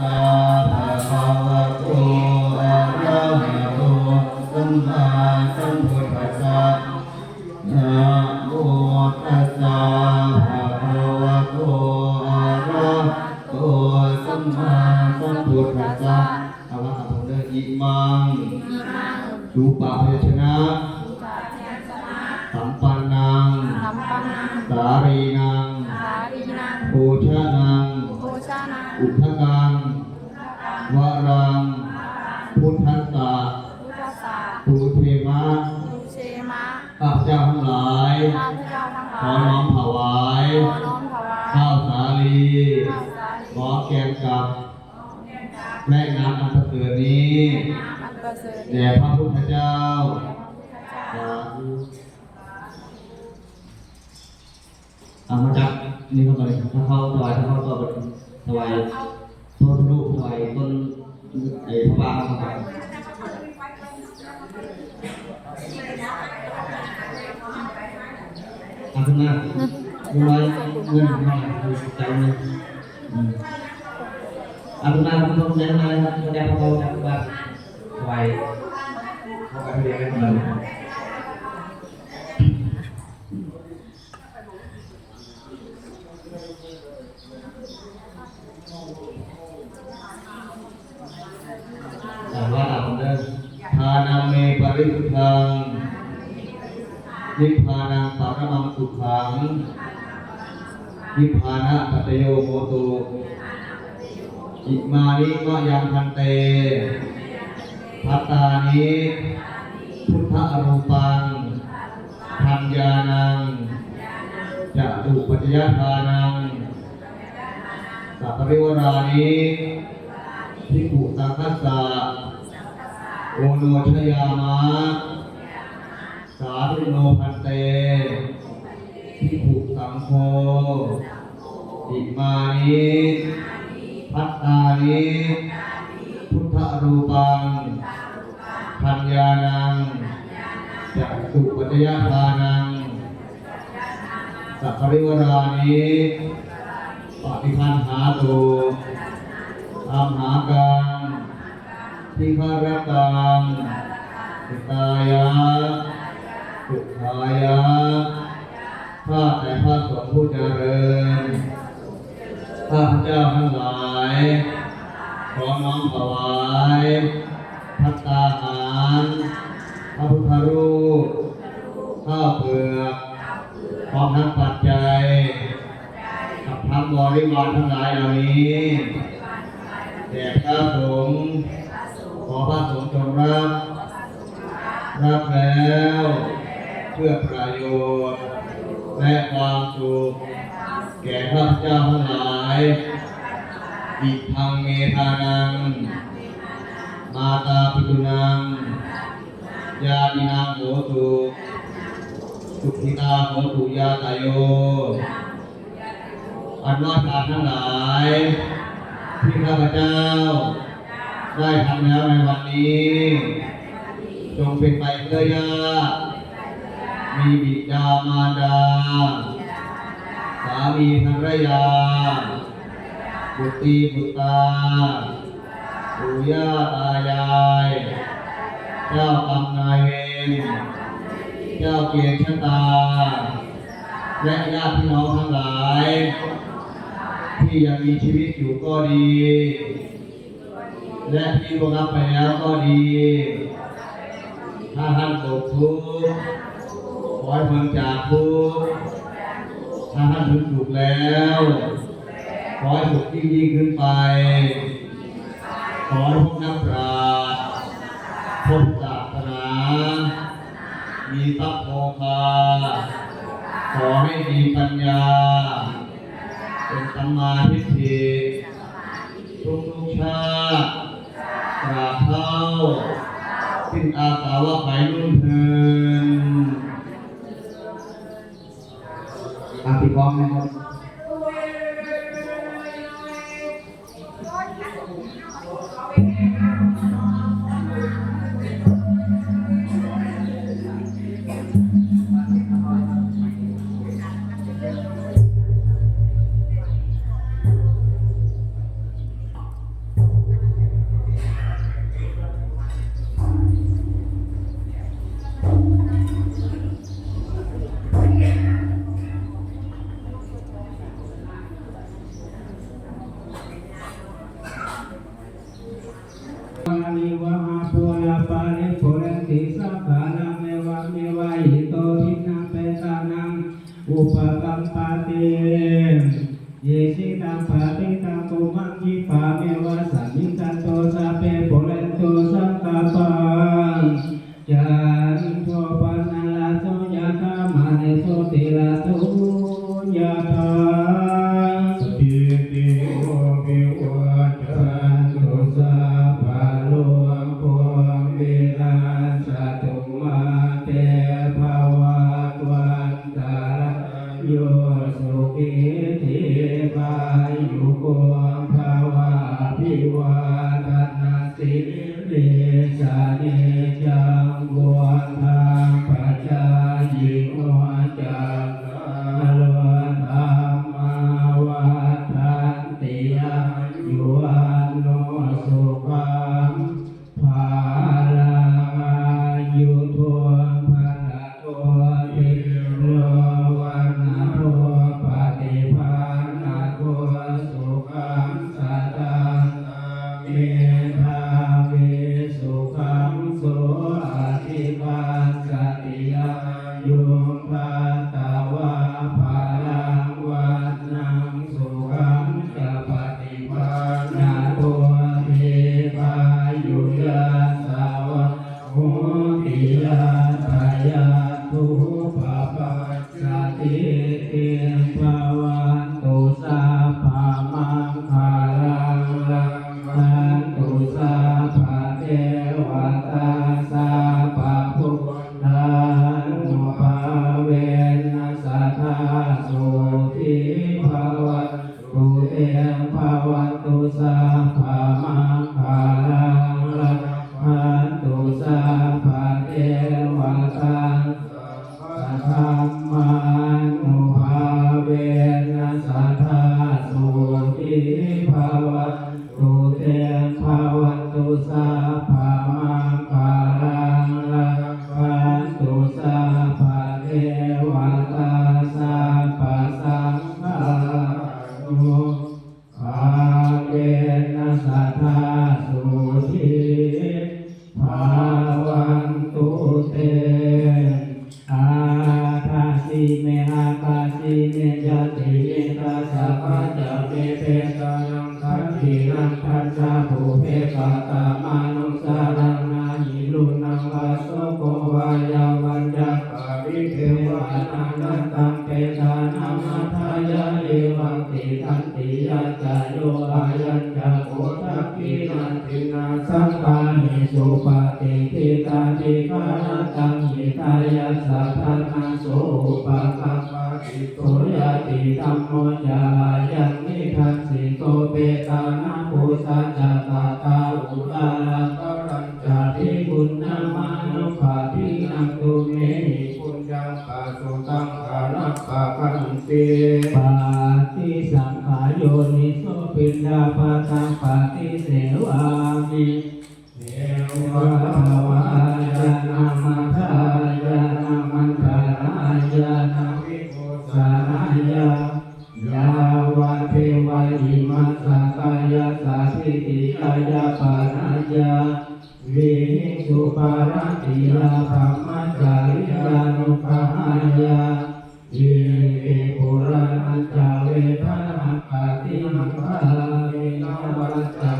ตาภะคะวะโตอะระหะโตสัมมาสัมพุทธะนะโมตัสสะภะคะวะโตอะระโตสัมมาสัมพุทธะอาละครับผมเด้ออิมังสุปะเพชนะสัมปันนังสัมปันัง สารีนังโภชนัง จ้าทั้งหลาย ข้าพเจ้าทั้งหขลาอยน้อมถวาย ขอน้อมถวายข้าวสาลีข้าวสาลีขอแกงกับและน้ำอันประเสริฐนี้อันประเสริฐแด่พระพุทธเจ้าสาธุเอามาจับนี่เข้าไปถ้าเข้าถวายถ้าเข้าต่อไปถวายต้นลูกถวายต้นไอ้พระบาทเข้าไปึ้นมาดูไว้เงินของเราดูใจเลยอืมเอาขึ้นมาคุณต้องเน้นมาเลยครับแดงพระเราจากบ้านไวเข้าไปเรียนกันเลยแต่ว่าเราเดินทานาเมปริสุทธัง นิพพานังปรมังสุขังนิพพานะปัตโยโหตุอิมานิมะยังพันเตพัตตานิพุทธอรูปังธัญญานังจะตุปัจยทานังสัพพริวรานิพิกุสังคัสสะโอโนชยามะ สาธุโนพันเตพิภุสังโฆอิมานิพัตตานิพุทธรูปังพัญญานังจักสุปัจยทานังสัพพริวรานิปฏิคันหาตุธรรมหากังทิฆารกังตายะ สุขายะข้าแต่พระสงฆ์ผู้เจริญ ข้าพเจ้าทั้งหลาย ขอน้อมถวายพัตตาหารพระพุทธรูป ข้าวเปลือกพร้อมทั้งปัจจัยกับทั้งบริวารทั้งหลายเหล่านี้แด่พระสงฆ์ขอพระสงฆ์จงรับ รับแล้ว พื่อประโยชน์ และความสุขแก่ข้าพเจ้าทั้งหลาย อิทังเมทานัง มาตาปิตุนัง ญาตินังโหตุสุขิตาโหตุยาตายโย อันว่าการทั้งหลาย ที่ข้าพเจ้า ได้ทำแล้วในวันนี้ จงเป็นไปเพื่อญาติ มีบิดามารดา สามีภรรยา บุตรีบุตราปู่ย่าตายาย เจ้ากรรมนายเวร เจ้าเกียรติชะตา และญาติพี่น้องทั้งหลาย ที่ยังมีชีวิตอยู่ก็ดี และที่ล่วงลับไปแล้วก็ดี ถ้าท่านตกทุกข์ ให้พ้นจากทุกข์ถ้าท่านถึงสุขแล้วขอให้สุขยิ่งยิ่งขึ้นไป ขอให้พบนักปราชญ์พบศาสนา มีทรัพย์โภคาขอให้มีปัญญา เป็นสัมมาทิฏฐิทุกทุกชาติตราบเท่าสิ้นอาสาวะไขรุ่นเทินอาภิพร้อมนะครับนิ ปกัมปาติเยสิตังปาติตังตุมังคิปาเมวะสัมมิจันโตสะเปปุเรนโตสังกาปังยันโทปนาลาโสยะธามาเนโสติลาโสยะธา วายุโกภาวะพิวาทนาสิริสานิ ตามานุสารังนาหิรุนังวาโสโกวายาวันจักปาริเทวานังนันตังเปตานังมัทายะเอวังติทันติยะจายโยอายัญจะโกทักขินันตินาสังฆานิสุปฏิทิตาติกาลตังหิตายะสัทธานาโสปะกัปปะติโสยติธัมโมจายังนิทัสสิโตเปตานาภูสัจจตา สุตาลังกรัญจาทิคุณนามานุภาทินังตุเมหิปุญญังปัสสุตังกาลัปปะกันติปาติสังขายโยนิโสปินดาปะทังปาติเสวามิเทวาวายานามัทายานามันทายานาวิโกสานายายาวะเทวาอิมัสสะกายาสาธิติกายาปา ติยาธรรมจาริยานุภาหายาวิปิปุรานัจาเวทนาปาติมังคาเวนะวัจจเวทนาอุปาเทสา